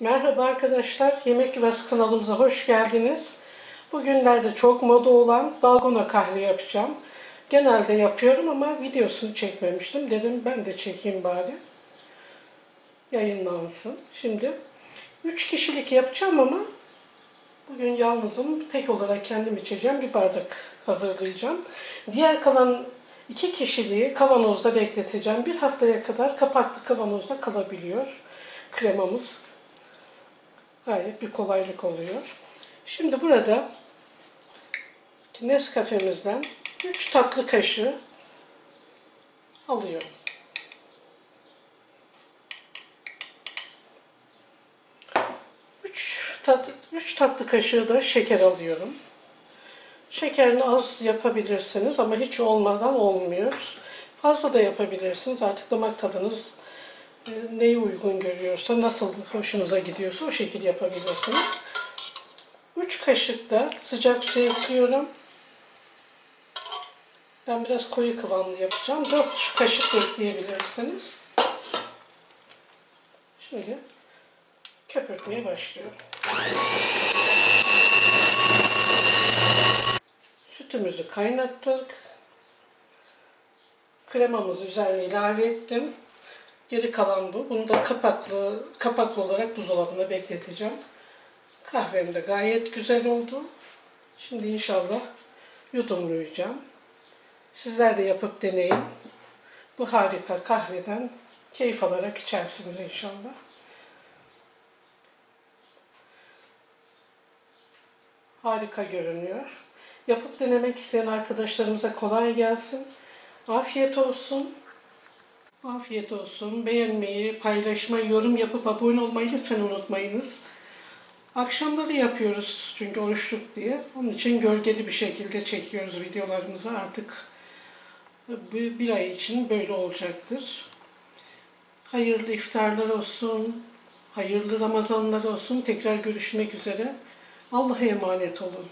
Merhaba arkadaşlar, Yemek Yuvası kanalımıza hoş geldiniz. Bugünlerde çok moda olan dalgona kahve yapacağım. Genelde yapıyorum ama videosunu çekmemiştim. Dedim ben de çekeyim bari. Yayınlansın. Şimdi 3 kişilik yapacağım ama bugün yalnızım. Tek olarak kendim içeceğim. Bir bardak hazırlayacağım. Diğer kalan iki kişiliği kavanozda bekleteceğim. Bir haftaya kadar kapaklı kavanozda kalabiliyor kremamız gayet bir kolaylık oluyor. Şimdi burada Nescafe'mizden 3 tatlı kaşığı alıyorum. Üç tat, üç tatlı kaşığı da şeker alıyorum. Şekerini az yapabilirsiniz ama hiç olmadan olmuyor. Fazla da yapabilirsiniz. Artık damak tadınız neyi uygun görüyorsa, nasıl hoşunuza gidiyorsa o şekilde yapabilirsiniz. 3 kaşık da sıcak su ekliyorum. Ben biraz koyu kıvamlı yapacağım. 4 kaşık da ekleyebilirsiniz. Şimdi köpürtmeye başlıyorum. Sütümüzü kaynattık. Kremamızı üzerine ilave ettim. Geri kalan bu. Bunu da kapaklı, kapaklı olarak buzdolabına bekleteceğim. Kahvem de gayet güzel oldu. Şimdi inşallah yudumlayacağım. Sizler de yapıp deneyin. Bu harika kahveden keyif alarak içersiniz inşallah. Harika görünüyor. Yapıp denemek isteyen arkadaşlarımıza kolay gelsin. Afiyet olsun. Afiyet olsun. Beğenmeyi, paylaşmayı, yorum yapıp abone olmayı lütfen unutmayınız. Akşamları yapıyoruz çünkü oruçluk diye. Onun için gölgeli bir şekilde çekiyoruz videolarımızı. Artık bir, ay için böyle olacaktır. Hayırlı iftarlar olsun. Hayırlı Ramazanlar olsun. Tekrar görüşmek üzere. Allah'a emanet olun.